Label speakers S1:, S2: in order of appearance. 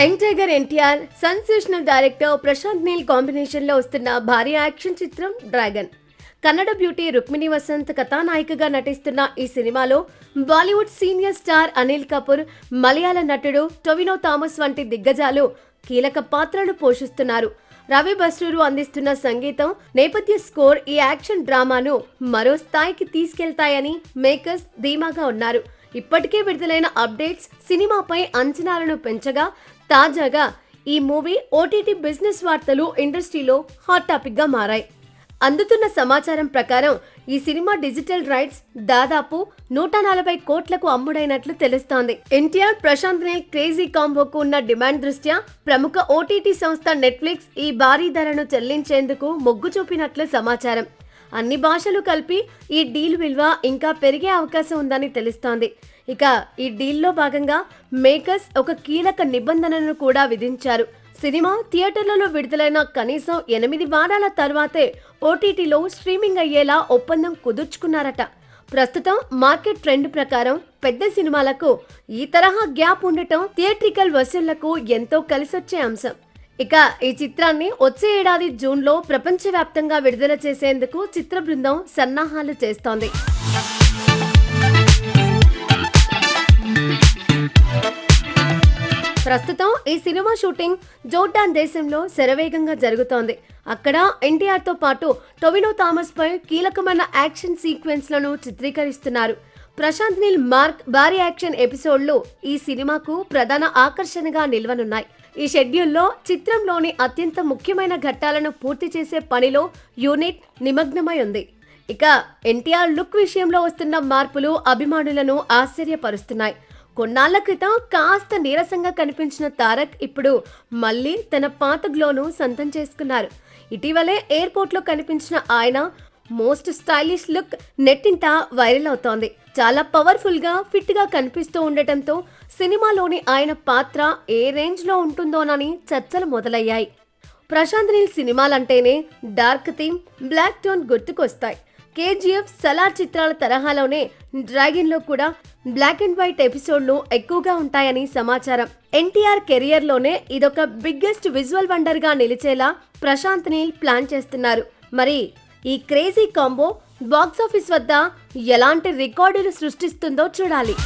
S1: Young tiger NTR sensational director Prashanth Neel కాంబినేషన్లో వస్తున్న భారీ యాక్షన్ చిత్రం డ్రాగన్. కన్నడ బ్యూటీ రుక్మిణి వసంత్ కథానాయికగా నటిస్తున్న ఈ సినిమాలో Bollywood senior star Anil Kapoor Malayalam నటుడు టొవినో థామస్ వంటి దిగ్గజాలు కీలక పాత్రలు పోషిస్తున్నారు. రవి బస్రూరు అందిస్తున్న సంగీతం నేపథ్య స్కోర్ ఈ యాక్షన్ డ్రామాను మరో స్థాయికి తీసుకెళ్తాయని మేకర్స్ ధీమాగా ఉన్నారు. ఇప్పటికే విడుదలైన అప్డేట్స్ సినిమాపై అంచనాలను పెంచగా తాజాగా ఈ మూవీ ఓటీటీ బిజినెస్ వార్తలు ఇండస్ట్రీలో హాట్ టాపిక్గా మారాయి. అందుతున్న సమాచారం ప్రకారం ఈ సినిమా డిజిటల్ రైట్స్ దాదాపు నూట నలభై కోట్లకు అమ్ముడైనట్లు తెలుస్తోంది. ఎన్టీఆర్ ప్రశాంత్ నీల్ క్రేజీ కాంబోకు ఉన్న డిమాండ్ దృష్ట్యా ప్రముఖ ఓటీటీ సంస్థ నెట్ఫ్లిక్స్ ఈ భారీ ధరను చెల్లించేందుకు మొగ్గు చూపినట్లు సమాచారం. అన్ని భాషలు కలిపి ఈ డీల్ విలువ ఇంకా పెరిగే అవకాశం ఉందని తెలుస్తోంది. ఇక ఈ డీల్లో భాగంగా మేకర్స్ ఒక కీలక నిబంధనను కూడా విధించారు. సినిమా థియేటర్లలో విడుదలైన కనీసం ఎనిమిది వారాల తర్వాతే ఓటీటీలో స్ట్రీమింగ్ అయ్యేలా ఒప్పందం కుదుర్చుకున్నారట. ప్రస్తుతం మార్కెట్ ట్రెండ్ ప్రకారం పెద్ద సినిమాలకు ఈ తరహా గ్యాప్ ఉండటం థియేట్రికల్ వసూళ్ళకు ఎంతో కలిసొచ్చే అంశం. ఇక ఈ చిత్రాన్ని వచ్చే ఏడాది జూన్లో ప్రపంచవ్యాప్తంగా విడుదల చేసేందుకు చిత్ర బృందం సన్నాహాలు చేస్తోంది. ప్రస్తుతం ఈ సినిమా షూటింగ్ జోర్డాన్ దేశంలో శరవేగంగా జరుగుతోంది. అక్కడ ఎన్టీఆర్తో పాటు టొవినో థామస్ పై కీలకమైన యాక్షన్ సీక్వెన్స్లను చిత్రీకరిస్తున్నారు. ప్రశాంత్ నీల్ మార్క్ భారీ యాక్షన్ ఎపిసోడ్లు ఈ సినిమాకు ప్రధాన ఆకర్షణగా నిల్వనున్నాయి. ఈ షెడ్యూల్లో చిత్రంలోని అత్యంత ముఖ్యమైన ఘట్టాలను పూర్తి చేసే పనిలో యూనిట్ నిమగ్నమై ఉంది. ఇక ఎన్టీఆర్ లుక్ విషయంలో వస్తున్న మార్పులు అభిమానులను ఆశ్చర్యపరుస్తున్నాయి. కొన్నాళ్ళ క్రితం కాస్త నీరసంగా కనిపించిన తారక్ ఇప్పుడు మళ్ళీ తన పాత గ్లోను సొంతం చేసుకున్నారు. ఇటీవలే ఎయిర్పోర్ట్లో కనిపించిన ఆయన మోస్ట్ స్టైలిష్ లుక్ నెట్టింట వైరల్ అవుతోంది. చాలా పవర్ఫుల్గా ఫిట్గా కనిపిస్తూ ఉండటంతో సినిమాలోని ఆయన పాత్ర ఏ రేంజ్లో ఉంటుందోనని చర్చలు మొదలయ్యాయి. ప్రశాంత్ నీల్ సినిమాలంటేనే డార్క్ థీమ్ బ్లాక్ టోన్ గుర్తుకొస్తాయి. కేజీఎఫ్ సలార్ చిత్రాల తరహాలోనే డ్రాగన్లో కూడా బ్లాక్ అండ్ వైట్ ఎపిసోడ్లు ఎక్కువగా ఉంటాయని సమాచారం. ఎన్టీఆర్ కెరియర్లోనే ఇదొక బిగ్గెస్ట్ విజువల్ వండర్గా నిలిచేలా ప్రశాంత్ నీల్ ప్లాన్ చేస్తున్నారు. మరి ఈ క్రేజీ కాంబో బాక్సాఫీస్ వద్ద ఎలాంటి రికార్డులు సృష్టిస్తుందో చూడాలి.